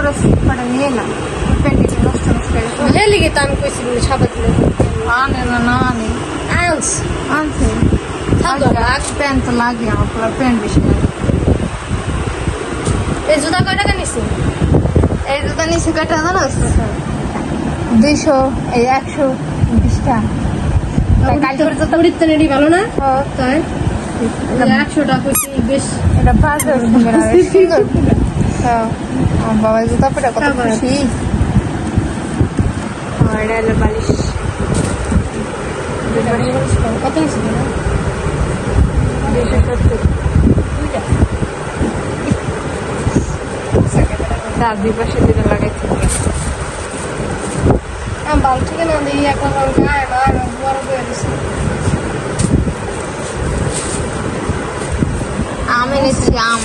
করে ফটো নিয়ে এলাম প্যান্টিটা নষ্ট নষ্ট হয়ে গেছে হেলি গেতে আমি কইছি সাদা তুলে আনে না না আনে আনস আনছে প্যান্ট তো লাগে আমার পুরো প্যান্ট বেশি লাগে এই জুতা কয় টাকা নিছি এই জুতা নিচে কাটা জানো দুইশো এই একশো বিশটা ভালো না হ্যাঁ, তাই একশো টাকা কইছি বেশ এটা পাঁচ হাজার সুন্দর সুন্দর হ্যাঁ আমার বাবা জুতা পরে কত? খুশি। আর এটা হলো বালিশ কত নিছি দুইশো সত্তর তার দুই পাশে দুটো ভালো ঠিক না দিই? এখন গায়ে না বড় বয়ে দিছি আম এনেছি আম।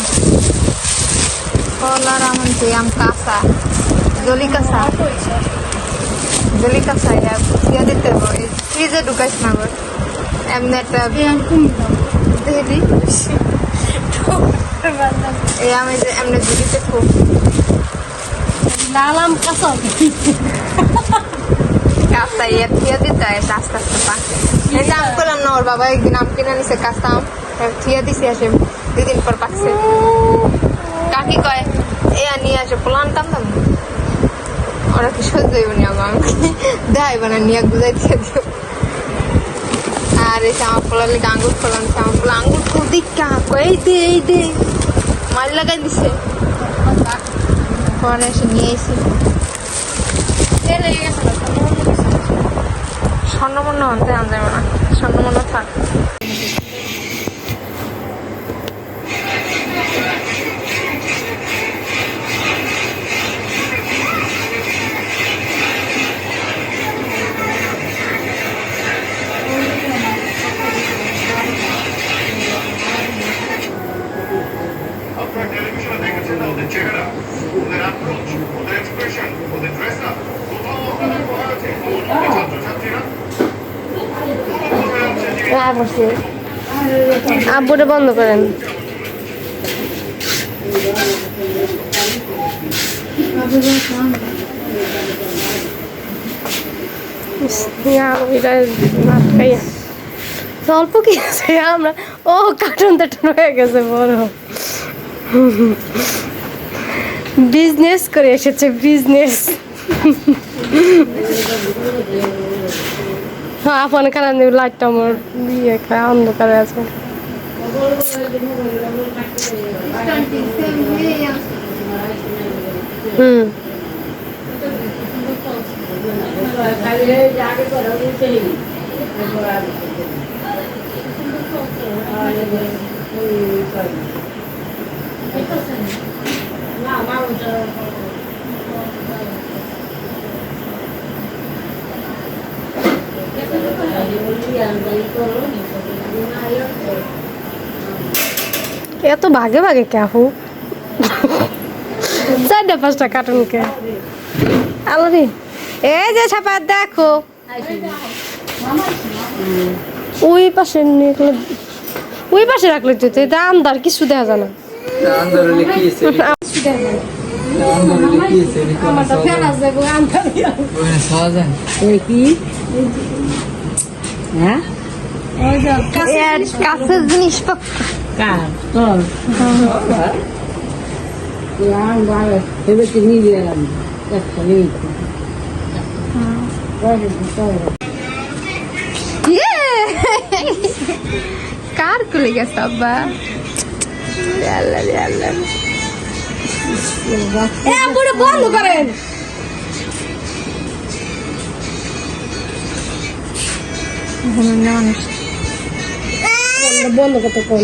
কলার আম কাঁচা জলি কাঁচা। জলি কাঁচা দিতে হবে। ফ্রিজে ঢুকাইস না আবার এমনি একটা এই আমি যে এমনি ঝুলিতে খুব। লাল আম কাঁচা কাঁচা ইয়া দিতে হয় এটা আস্তে আস্তে পাকে এই যে আম করলাম না ওর বাবা একদিন আম কিনে নিছে কাঁচা আম। থিয়া দিছে আসে দুদিন পর পাকছে। এ নিয়ে আসে প্লান না ওরা কি সহ্য হইব নি আমার দেখাইব না নিয়ে গুজাই দিয়ে দিও আর এই জামা পোলার লিগে আঙ্গুর ফলান জামা পোলা আঙ্গুর খুব দিকা এই দে এই দে। মাল লাগাই দিছে। পরে এসে নিয়ে এসে স্বর্ণমূর্ণ আনতে আনতে না। স্বর্ণমূর্ণ থাক। আব্বুটা বন্ধ করেন। অল্প কি আছে? আমরা ও কার্টুন টাটুন হয়ে গেছে, বড়। বিজনেস করে এসেছে বিজনেস আপন কারণে লাইটটা আমার ইয়ে খায় অন্ধকারে আছে। হুম। এত ভাগে ভাগে কাহু চারটা পাঁচটা কার্টুনকে আলারি এই যে ছাপা দেখো। ওই পাশে নিয়ে ওই পাশে রাখলে তো এটা আন্দার কিছু দেখা যায় না। আন্দোলন লিখিয়েছে আন্দোলন লিখিয়েছে আমারটা ফেলা যাব আন্দার সহজান কাছের জিনিস পাক ইয়ে! কার কুলে গেছে আব্বা আল্লাহ রে আল্লাহ এ বুড়ো বন্ধ করেন ঘুমে মানুষ বন্ধ করতে কোন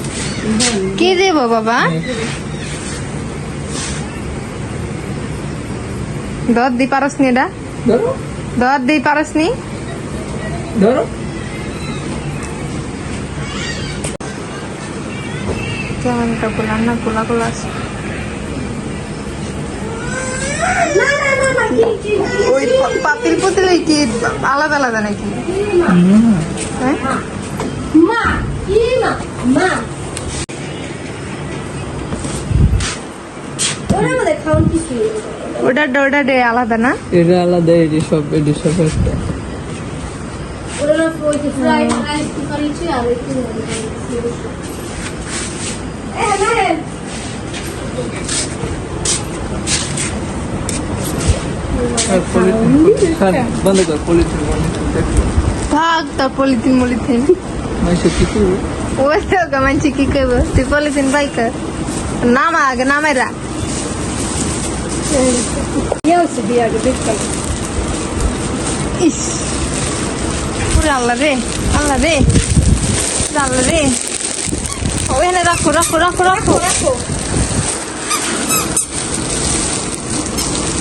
কি দেব বাবা? দর দি পারস নি এটা? দর দি পারস নি? না গোলা গোলা আছে। ওই পাতিল পুতিল কি আলাদা আলাদা নাকি? হ্যাঁ? মা কি মা? মা। ওটা ওটা ডে আলাদা না? এটা আলাদা এটি সব এটি সব একটা। বন্ধ কর পলিথিন থাক তোর পলিথিন মলিথিন। ওই তো কি করব তুই পলিথিন নামা আগে নামাই রাখ। ইয়ে হচ্ছে দেখতাম ইস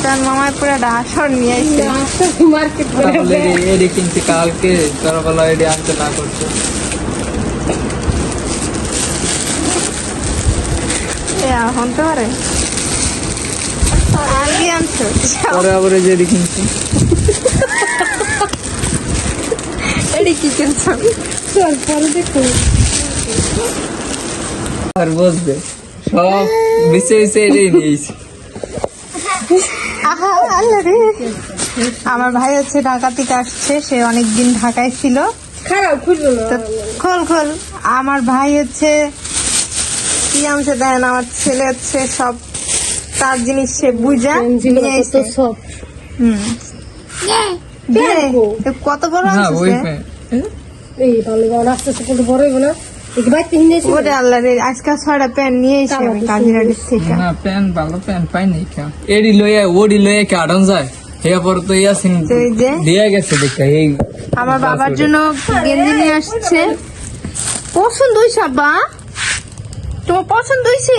তার মামায় পুরো ডাসর নিয়ে আসছে মার্কেট কালকে আনতে না করছে এখন তো পারে আনছো পরে আবার যে এডি কিনছি কি কিনছো চল পরে দেখো। আর বসবে। সব বিছে বিছে এডি নিয়েছি আহা আল্লাহ রে। আমার ভাই হচ্ছে ঢাকা থেকে আসছে সে অনেকদিন ঢাকায় ছিল। খোল খোল। আমার ভাই হচ্ছে কি দেন আমার ছেলে হচ্ছে সব তার জিনিস সে বুঝা নিয়ে এসে। সব। হুম। দে, কত বড় এই ভালো আস্তে আস্তে হইব না? ওরে আল্লাহ রে আজকাল ছয়টা প্যান্ট নিয়ে এসে আমি কাজিরাটির থেকে। না প্যান্ট ভালো প্যান্ট পাই নাই কেন এডি লইয়া ওডি লইয়া কে আডন যায়। তো ইয়া সিং দিয়া গেছে দেখা এই আমার বাবার জন্য গেঞ্জি নিয়ে আসছে। পছন্দ হয়েছে আব্বা? তোমার পছন্দ হয়েছে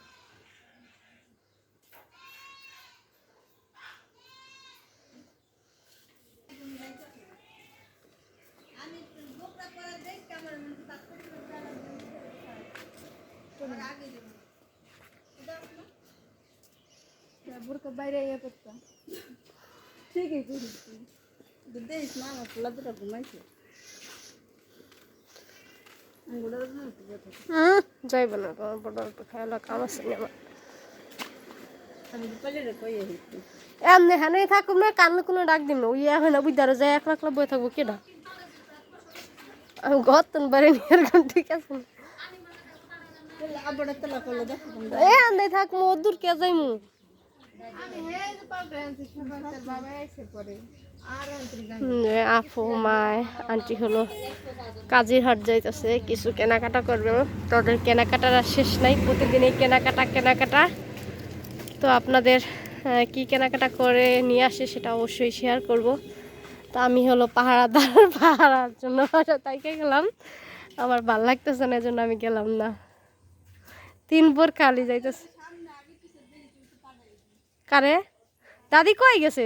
যাইব না তোমার বড় অল্প খেয়াল কাম আছে না আমার। এমনি হানেই থাকুম না কান্না কোনো ডাক দিম না। ওই হয় না বুঝারো যায় এক লাখ বই থাকব কেডা আমি ঘর তো বাড়ি এরকম ঠিক আছে এ আন্দাই থাকব দূর কে যাইমু? আপু মায় আন্টি হলো কাজের হাট যাইতেছে, কিছু কেনাকাটা করবে। তাদের কেনাকাটার আর শেষ নাই, প্রতিদিনই কেনাকাটা কেনাকাটা। তো আপনাদের কি কেনাকাটা করে নিয়ে আসে সেটা অবশ্যই শেয়ার করব। তো আমি হলো পাহারাদার, পাহারার জন্য তাইকে গেলাম? আমার ভালো লাগতেছে না, এজন্য আমি গেলাম না। তিন বোর খালি যাইতেছে। কারে? দাদি কই গেছে?